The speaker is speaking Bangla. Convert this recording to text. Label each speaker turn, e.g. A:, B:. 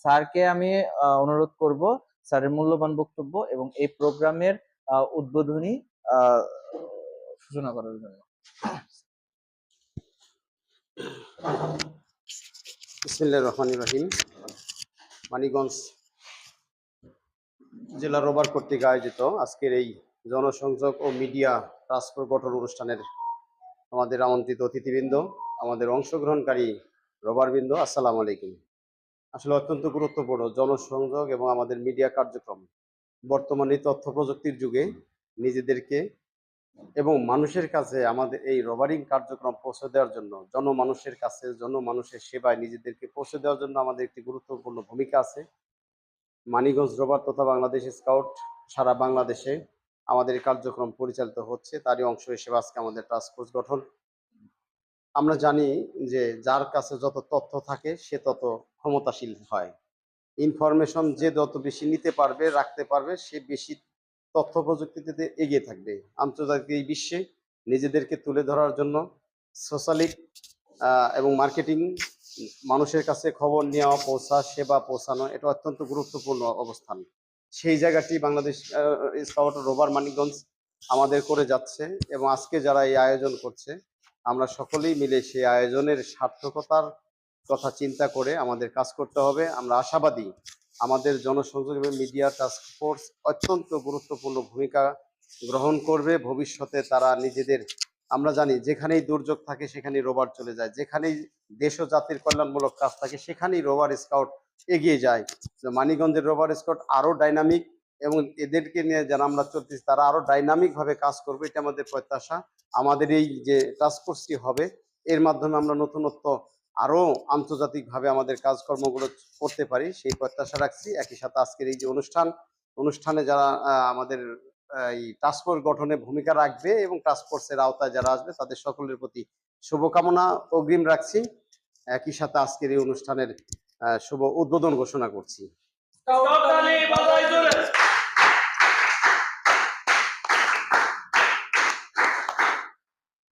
A: স্যারকে আমি অনুরোধ করব, স্যারের মূল্যবান বক্তব্য এবং এই প্রোগ্রামের উদ্বোধনী সূচনা করার জন্য।
B: রহমান রহিম। মানিগঞ্জ জেলা রোবার কর্তৃক আয়োজিত আজকের এই জনসংযোগ ও মিডিয়া ট্রান্সফার গঠন অনুষ্ঠানের আমাদের আমন্ত্রিত অতিথিবৃন্দ, আমাদের অংশগ্রহণকারী রোবারবৃন্দ আসসালামু আলাইকুম। আসলে অত্যন্ত গুরুত্বপূর্ণ জনসংযোগ এবং আমাদের মিডিয়া কার্যক্রম। বর্তমানে তথ্য প্রযুক্তির যুগে নিজেদেরকে এবং মানুষের কাছে আমাদের এই রবারিং কার্যক্রম পৌঁছে দেওয়ার জন্য, জনমানুষের কাছে, জনমানুষের সেবায় নিজেদেরকে পৌঁছে দেওয়ার জন্য আমাদের একটি গুরুত্বপূর্ণ ভূমিকা আছে। মানিগঞ্জ রবার তথা বাংলাদেশ স্কাউট সারা বাংলাদেশে আমাদের কার্যক্রম পরিচালিত হচ্ছে। তারই অংশ হিসেবে আজকে আমাদের টাস্কফোর্স গঠন। আমরা জানি যে যার কাছে যত তথ্য থাকে, সে তত ক্ষমতাশীল হয়। ইনফরমেশন যে যত বেশি নিতে পারবে, রাখতে পারবে, সে বেশি তথ্য প্রযুক্তিতে এগিয়ে থাকবে। আন্তর্জাতিক এই বিশ্বে নিজেদেরকে তুলে ধরার জন্য সোশ্যালিক এবং মার্কেটিং মানুষের কাছে খবর নেওয়া, পৌঁছা, সেবা পৌঁছানো, এটা অত্যন্ত গুরুত্বপূর্ণ অবস্থান। সেই জায়গাটি বাংলাদেশ স্কাউট রোবার মানিকগঞ্জ আমাদের করে যাচ্ছে এবং আজকে যারা এই আয়োজন করছে আমরা সকলেই মিলে সেই আয়োজনের সার্থকতার কথা চিন্তা করে আমাদের কাজ করতে হবে। আমরা আশাবাদী আমাদের জনসংযোগ এবং মিডিয়া টাস্ক ফোর্স অত্যন্ত গুরুত্বপূর্ণ ভূমিকা গ্রহণ করবে। ভবিষ্যতে তারা নিজেদের, আমরা জানি যেখানেই দুর্যোগ থাকে সেখানেই রোবার চলে যায়। যেখানেই দেশ ও জাতির কল্যাণমূলক কাজ থাকে সেখানেই রোবার স্কাউট এগিয়ে যায়। মানিগঞ্জের রোবার স্কাউট আরও ডাইনামিক এবং এদেরকে নিয়ে যারা আমরা চলতেছি, তারা আরও ডাইনামিক ভাবে কাজ করবে, এটা আমাদের প্রত্যাশা। আমাদের এই যে টাস্ক ফোর্সটি হবে, এর মাধ্যমে আমরা নতুনত্ব আরও আন্তর্জাতিকভাবে আমাদের কাজকর্মগুলো করতে পারি, সেই প্রত্যাশা রাখছি। একই সাথে আজকের এই যে অনুষ্ঠান, অনুষ্ঠানে যারা আমাদের এই টাস্কফোর্স গঠনে ভূমিকা রাখবে এবং টাস্কফোর্সের আওতায় যারা আসবে, তাদের সকলের প্রতি শুভকামনা অগ্রিম রাখছি। একই সাথে আজকের এই অনুষ্ঠানের শুভ উদ্বোধন ঘোষণা করছি।